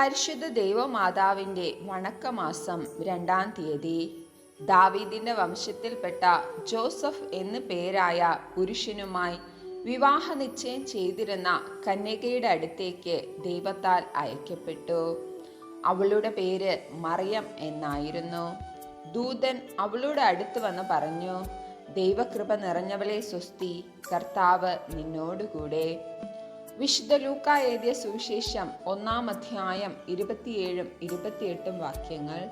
പരിശുദ്ധ ദൈവമാതാവിന്റെ വണക്കമാസം രണ്ടാം തീയതി. ദാവീദിന്റെ വംശത്തിൽപ്പെട്ട ജോസഫ് എന്നു പേരായ പുരുഷനുമായി വിവാഹ നിശ്ചയം ചെയ്തിരുന്ന കന്യകയുടെ അടുത്തേക്ക് ദൈവത്താൽ അയക്കപ്പെട്ടു. അവളുടെ പേര് മറിയം എന്നായിരുന്നു. ദൂതൻ അവളുടെ അടുത്ത് വന്ന് പറഞ്ഞു ദൈവകൃപ നിറഞ്ഞവളെ സ്വസ്തി കർത്താവ് നിന്നോടുകൂടെ. വിശുദ്ധ ലൂക്ക എഴുതിയ സുവിശേഷം ഒന്നാം അധ്യായം ഇരുപത്തിയേഴും ഇരുപത്തിയെട്ടും വാക്യങ്ങൾ.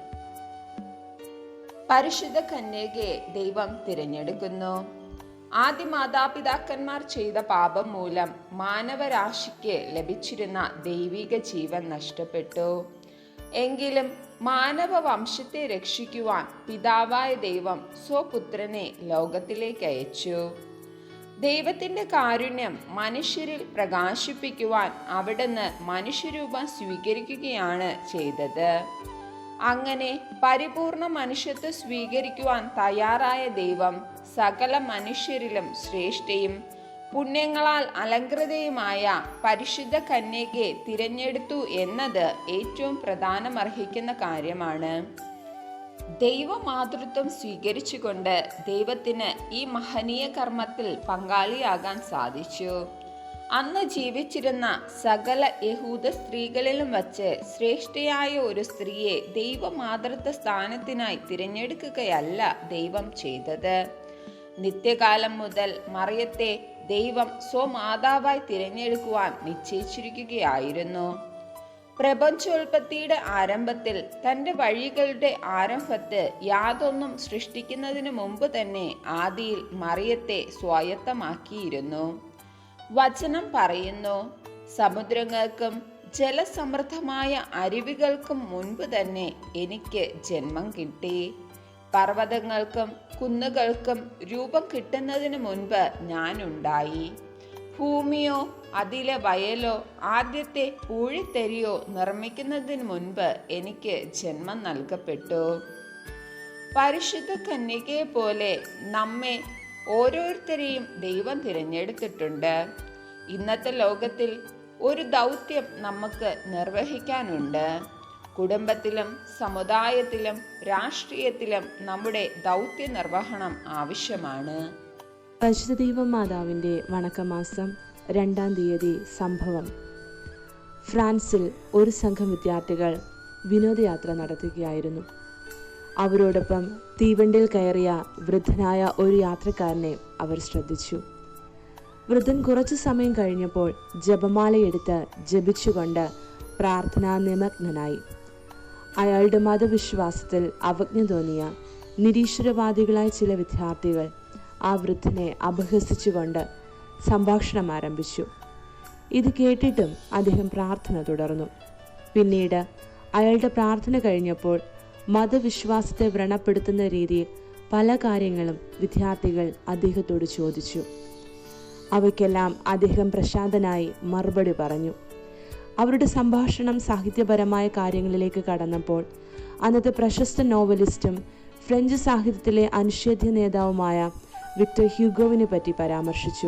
പരിശുദ്ധ കന്യകയെ ദൈവം തിരഞ്ഞെടുക്കുന്നു. ആദ്യ മാതാപിതാക്കന്മാർ ചെയ്ത പാപം മൂലം മാനവരാശിക്ക് ലഭിച്ചിരുന്ന ദൈവിക ജീവൻ നഷ്ടപ്പെട്ടു. എങ്കിലും മാനവ വംശത്തെ രക്ഷിക്കുവാൻ പിതാവായ ദൈവം സ്വപുത്രനെ ലോകത്തിലേക്ക് അയച്ചു. ദൈവത്തിന്റെ കാരുണ്യം മനുഷ്യരിൽ പ്രകാശിപ്പിക്കുവാൻ അവിടുന്ന് മനുഷ്യരൂപം സ്വീകരിക്കുകയാണ് ചെയ്തത്. അങ്ങനെ പരിപൂർണ മനുഷ്യത്വം സ്വീകരിക്കുവാൻ തയ്യാറായ ദൈവം സകല മനുഷ്യരിലും ശ്രേഷ്ഠയും പുണ്യങ്ങളാൽ അലങ്കൃതയുമായ പരിശുദ്ധ കന്യകയെ തിരഞ്ഞെടുത്തു എന്നത് ഏറ്റവും പ്രധാനമർഹിക്കുന്ന കാര്യമാണ്. ദൈവമാതൃത്വം സ്വീകരിച്ചുകൊണ്ട് ദൈവത്തിന് ഈ മഹനീയ കർമ്മത്തിൽ പങ്കാളിയാകാൻ സാധിച്ചു. അന്ന് ജീവിച്ചിരുന്ന സകല യഹൂദ സ്ത്രീകളിലും വച്ച് ശ്രേഷ്ഠയായ ഒരു സ്ത്രീയെ ദൈവമാതൃത്വ സ്ഥാനത്തിനായി തിരഞ്ഞെടുക്കുകയല്ല ദൈവം ചെയ്തത്. നിത്യകാലം മുതൽ മറിയത്തെ ദൈവം സ്വമാതാവായി തിരഞ്ഞെടുക്കുവാൻ നിശ്ചയിച്ചിരിക്കുകയായിരുന്നു. പ്രപഞ്ചോൽപത്തിയുടെ ആരംഭത്തിൽ തന്റെ വഴികളുടെ ആരംഭത്ത് യാതൊന്നും സൃഷ്ടിക്കുന്നതിന് മുമ്പ് തന്നെ ആദിയിൽ മറിയത്തെ സ്വായത്തമാക്കിയിരുന്നു. വചനം പറയുന്നു സമുദ്രങ്ങൾക്കും ജലസമൃദ്ധമായ അരുവികൾക്കും മുൻപ് തന്നെ എനിക്ക് ജന്മം കിട്ടി. പർവതങ്ങൾക്കും കുന്നുകൾക്കും രൂപം കിട്ടുന്നതിന് മുൻപ് ഞാനുണ്ടായി. ഭൂമിയോ അതിലെ വയലോ ആദ്യത്തെ പൂഴിത്തെരിയോ നിർമ്മിക്കുന്നതിന് മുൻപ് എനിക്ക് ജന്മം നൽകപ്പെട്ടു. പരിശുദ്ധ കന്യകയെ പോലെ നമ്മെ ഓരോരുത്തരെയും ദൈവം തിരഞ്ഞെടുത്തിട്ടുണ്ട്. ഇന്നത്തെ ലോകത്തിൽ ഒരു ദൗത്യം നമുക്ക് നിർവഹിക്കാനുണ്ട്. കുടുംബത്തിലും സമുദായത്തിലും രാഷ്ട്രീയത്തിലും നമ്മുടെ ദൗത്യ നിർവഹണം ആവശ്യമാണ്. പരിശുദ്ധ മാതാവിന്റെ വണക്കമാസം രണ്ടാം തീയതി സംഭവം. ഫ്രാൻസിൽ ഒരു സംഘം വിദ്യാർത്ഥികൾ വിനോദയാത്ര നടത്തുകയായിരുന്നു. അവരോടൊപ്പം തീവണ്ടിയിൽ കയറിയ വൃദ്ധനായ ഒരു യാത്രക്കാരനെ അവർ ശ്രദ്ധിച്ചു. വൃദ്ധൻ കുറച്ചു സമയം കഴിഞ്ഞപ്പോൾ ജപമാലയെടുത്ത് ജപിച്ചുകൊണ്ട് പ്രാർത്ഥനാ നിമഗ്നനായി. അയാളുടെ മതവിശ്വാസത്തിൽ അവജ്ഞ തോന്നിയ നിരീശ്വരവാദികളായ ചില വിദ്യാർത്ഥികൾ ആ വൃദ്ധനെ അപഹസിച്ചുകൊണ്ട് സംഭാഷണം ആരംഭിച്ചു. ഇത് കേട്ടിട്ടും അദ്ദേഹം പ്രാർത്ഥന തുടർന്നു. പിന്നീട് അയാളുടെ പ്രാർത്ഥന കഴിഞ്ഞപ്പോൾ മതവിശ്വാസത്തെ വ്രണപ്പെടുത്തുന്ന രീതിയിൽ പല കാര്യങ്ങളും വിദ്യാർത്ഥികൾ അദ്ദേഹത്തോട് ചോദിച്ചു. അവയ്ക്കെല്ലാം അദ്ദേഹം പ്രശാന്തനായി മറുപടി പറഞ്ഞു. അവരുടെ സംഭാഷണം സാഹിത്യപരമായ കാര്യങ്ങളിലേക്ക് കടന്നപ്പോൾ അന്നത്തെ പ്രശസ്ത നോവലിസ്റ്റും ഫ്രഞ്ച് സാഹിത്യത്തിലെ അനിഷേധ്യ നേതാവുമായ വിക്ടർ ഹ്യൂഗോവിനെ പറ്റി പരാമർശിച്ചു.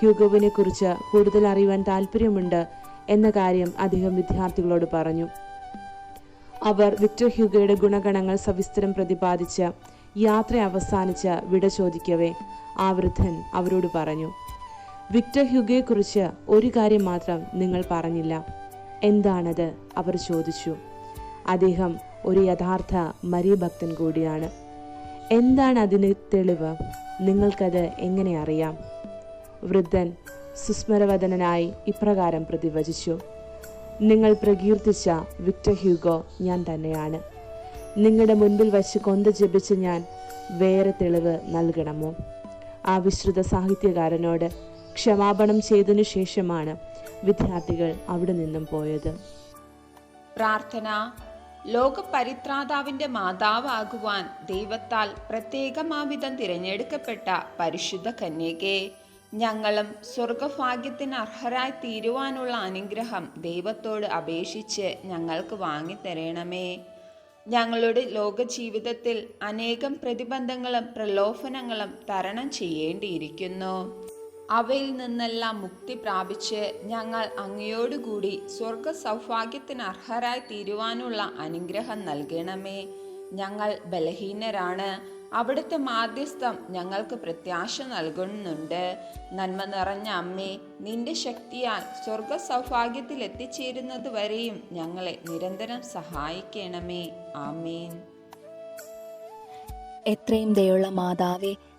ഹ്യൂഗോവിനെ കുറിച്ച് കൂടുതൽ അറിയുവാൻ താല്പര്യമുണ്ട് എന്ന കാര്യം അദ്ദേഹം വിദ്യാർത്ഥികളോട് പറഞ്ഞു. അവർ വിക്ടർ ഹ്യൂഗോയുടെ ഗുണഗണങ്ങൾ സവിസ്തരം പ്രതിപാദിച്ച് യാത്ര അവസാനിച്ച് വിട ചോദിക്കവേ ആ വൃദ്ധൻ അവരോട് പറഞ്ഞു വിക്ടർ ഹ്യൂഗയെക്കുറിച്ച് ഒരു കാര്യം മാത്രം നിങ്ങൾ പറഞ്ഞില്ല. എന്താണത്? അവർ ചോദിച്ചു. അദ്ദേഹം ഒരു യഥാർത്ഥ മരിയഭക്തൻ കൂടിയാണ്. എന്താണ് അതിന് തെളിവ്? നിങ്ങൾക്കത് എങ്ങനെ അറിയാം? വൃദ്ധൻ സുസ്മരവദനനായി ഇപ്രകാരം പ്രതിവചിച്ചു. നിങ്ങൾ പ്രകീർത്തിച്ച വിക്ടർ ഹ്യൂഗോ ഞാൻ തന്നെയാണ്. നിങ്ങളുടെ മുൻപിൽ വച്ച് കൊന്ത ജപിച്ച് ഞാൻ വേറെ തെളിവ് നൽകണമോ? ആ വിശ്രുത സാഹിത്യകാരനോട് ക്ഷമാപണം ചെയ്തതിനു ശേഷമാണ് വിദ്യാർത്ഥികൾ അവിടെ നിന്നും പോയത്. പ്രാർത്ഥന ലോകപരിത്രാതാവിന്റെ മാതാവാകുവാൻ ദൈവത്താൽ പ്രത്യേകമാവിധം തിരഞ്ഞെടുക്കപ്പെട്ട പരിശുദ്ധ കന്യകെ ഞങ്ങളും സ്വർഗഭാഗ്യത്തിന് അർഹരായി തീരുവാനുള്ള അനുഗ്രഹം ദൈവത്തോട് അപേക്ഷിച്ച് ഞങ്ങൾക്ക് വാങ്ങിത്തരണമേ. ഞങ്ങളുടെ ലോകജീവിതത്തിൽ അനേകം പ്രതിബന്ധങ്ങളും പ്രലോഭനങ്ങളും തരണം ചെയ്യേണ്ടിയിരിക്കുന്നു. അവയിൽ നിന്നെല്ലാം മുക്തി പ്രാപിച്ച് ഞങ്ങൾ അങ്ങയോടുകൂടി സ്വർഗ സൗഭാഗ്യത്തിന് അർഹരായി തീരുവാനുള്ള അനുഗ്രഹം നൽകണമേ. ഞങ്ങൾ ബലഹീനരാണ്. അവിടുത്തെ മാധ്യസ്ഥം ഞങ്ങൾക്ക് പ്രത്യാശ നൽകുന്നുണ്ട്. നന്മ നിറഞ്ഞ അമ്മേ നിന്റെ ശക്തിയാൽ സ്വർഗ സൗഭാഗ്യത്തിൽ എത്തിച്ചേരുന്നത് വരെയും ഞങ്ങളെ നിരന്തരം സഹായിക്കണമേ. ആമേൻ. എത്രയും ദയുള്ള മാതാവേ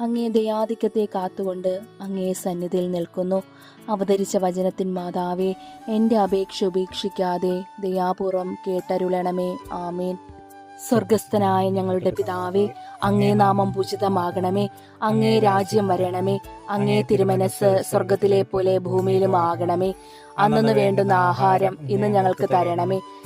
അങ്ങേ ദയാധിക്യത്തെ കാത്തുകൊണ്ട് അങ്ങേ സന്നിധിയിൽ നിൽക്കുന്നു. അവതരിച്ച വചനത്തിൻ മാതാവേ എന്റെ അപേക്ഷ ഉപേക്ഷിക്കാതെ ദയാപൂർവം കേട്ടരുളണമേ. ആമേൻ. സ്വർഗസ്ഥനായ ഞങ്ങളുടെ പിതാവേ അങ്ങേ നാമം പൂജിതമാകണമേ. അങ്ങേ രാജ്യം വരണമേ. അങ്ങേ തിരുമനസ് സ്വർഗത്തിലെ പോലെ ഭൂമിയിലും ആകണമേ. അന്നു വേണ്ടുന്ന ആഹാരം ഇന്ന് ഞങ്ങൾക്ക് തരണമേ.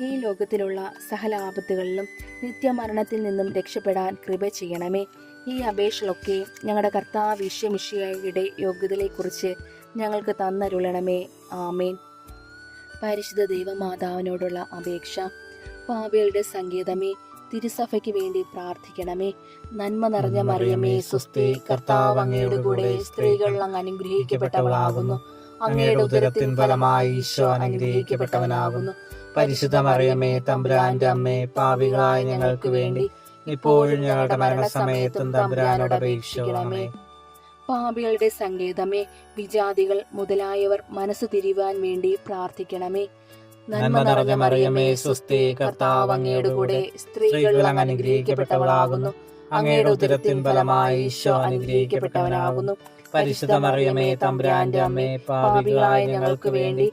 ഈ ലോകത്തിലുള്ള സകല ആപത്തുകളിലും നിത്യമരണത്തിൽ നിന്നും രക്ഷപ്പെടാൻ കൃപ ചെയ്യണമേ. ഈ അപേക്ഷകളൊക്കെ ഞങ്ങളുടെ കർത്താവ് വിശ്വമിഷിയയുടെ യോഗ്യതയെക്കുറിച്ച് ഞങ്ങൾക്ക് തന്നരുളണമേ. ആമേൻ. പരിശുദ്ധ ദൈവമാതാവിനോടുള്ള അപേക്ഷ. പാപികളുടെ സങ്കേതമേ തിരുസഭയ്ക്ക് വേണ്ടി പ്രാർത്ഥിക്കണമേ. നന്മ നിറഞ്ഞ മറിയമേ സുസ്ഥി കർത്താവ് അങ്ങയുടെ കൂടെ സ്ത്രീകൾ അങ്ങ് അനുഗ്രഹിക്കപ്പെട്ടവളാകുന്നു. അങ്ങയുടെ ഉദരത്തിൻ ഫലമായി ഈശോ അനുഗ്രഹിക്കപ്പെട്ടവനാകുന്നു. പരിശുദ്ധ മറിയമേ തമ്പുരാന്റെ അമ്മേ പാവികളായ ഞങ്ങൾക്ക് വേണ്ടി ഇപ്പോഴും ഞങ്ങളുടെ മരണസമയത്തും തമ്പുരാനോട് അപേക്ഷിക്കണമേ. പാപികളുടെ സങ്കേതമേ വിജാതികൾ മുതലായവർ മനസ്സു തിരിവാൻ വേണ്ടി പ്രാർത്ഥിക്കണമേ. നന്മ നിറഞ്ഞ മറിയമേ സ്വസ്തി കർത്താവ് അങ്ങയുടെ കൂടെ സ്ത്രീകൾ അങ്ങ് അനുഗ്രഹിക്കപ്പെട്ടവളാകുന്നു. അങ്ങയുടെ ഉദരത്തിൻ ഫലമായി ഈശോ അനുഗ്രഹിക്കപ്പെട്ടവനാകുന്നു. പരിശുദ്ധ മറിയമേ തമ്പുരാന്റെ അമ്മേ പാപികളായ ഞങ്ങൾക്ക് വേണ്ടി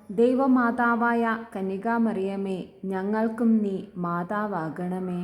ദൈവമാതാവായ കന്യകാമറിയമേ ഞങ്ങൾക്കും നീ മാതാവാകണമേ.